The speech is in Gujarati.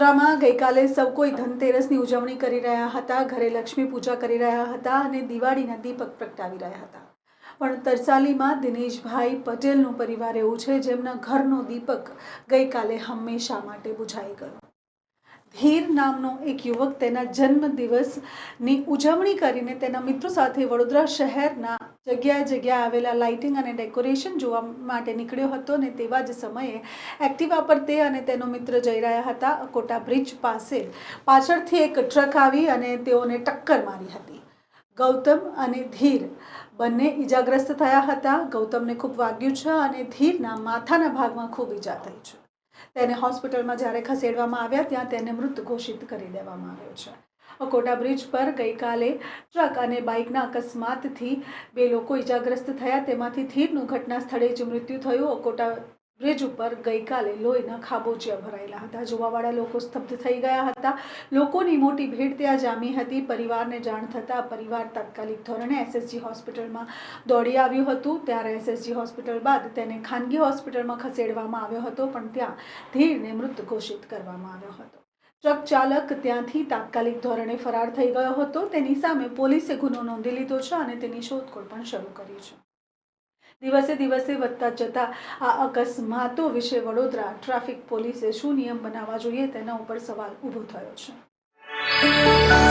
વડોદરામાં ગઈકાલે સૌ કોઈ ધનતેરસની ઉજવણી કરી રહ્યા હતા. ઘરે લક્ષ્મી પૂજા કરી રહ્યા હતા અને દિવાળીના દીપક પ્રગટાવી રહ્યા હતા. પણ તરસાલીમાં દિનેશભાઈ પટેલનું પરિવાર એવું છે જેમના ઘરનો દીપક ગઈકાલે હંમેશા માટે બુઝાઈ ગયો. ધીર નામનો એક યુવક તેના જન્મદિવસની ઉજવણી કરીને તેના મિત્રો સાથે વડોદરા શહેરના જગ્યાએ જગ્યાએ આવેલા લાઇટિંગ અને ડેકોરેશન જોવા માટે નીકળ્યો હતો અને તેવા જ સમયે એક્ટિવા પર તે અને તેનો મિત્ર જઈ રહ્યા હતા કોટા બ્રિજ પાસે પાછળથી એક ટ્રક આવી અને તેઓને ટક્કર મારી હતી. ગૌતમ અને ધીર બંને ઈજાગ્રસ્ત થયા હતા. ગૌતમને ખૂબ વાગ્યું છે અને ધીરના માથાના ભાગમાં ખૂબ ઈજા થઈ છે. તેને હોસ્પિટલમાં જ્યારે ખસેડવામાં આવ્યા, ત્યાં તેને મૃત ઘોષિત કરી દેવામાં આવ્યો છે. અકોટા બ્રિજ પર ગઈકાલે ટ્રક અને બાઇકના અકસ્માતથી બે લોકો ઈજાગ્રસ્ત થયા. તેમાંથી થીરનું ઘટના સ્થળે જ મૃત્યુ થયું. અકોટા બ્રિજ ઉપર ગઈકાલે લોહીના ખાબોચિયા ભરાયેલા હતા. જોવાવાળા લોકો સ્તબ્ધ થઈ ગયા હતા. લોકોની મોટી ભીડ ત્યાં જામી હતી. પરિવારને જાણ થતાં પરિવાર તાત્કાલિક ધોરણે એસએસજી હોસ્પિટલમાં દોડી આવ્યું હતું. ત્યારે એસએસજી હોસ્પિટલ બાદ તેને ખાનગી હોસ્પિટલમાં ખસેડવામાં આવ્યો હતો, પણ ત્યાં ધીરને મૃત ઘોષિત કરવામાં આવ્યો હતો. ટ્રક ચાલક ત્યાંથી તાત્કાલિક ધોરણે ફરાર થઈ ગયો હતો. તેની સામે પોલીસે ગુનો નોંધી લીધો છે અને તેની શોધખોળ પણ શરૂ કરી છે. દિવસે દિવસે વધતા જતા આ અકસ્માતો વિશે વડોદરા ટ્રાફિક પોલીસે શું નિયમ બનાવવા જોઈએ તેના ઉપર સવાલ ઊભો થયો છે.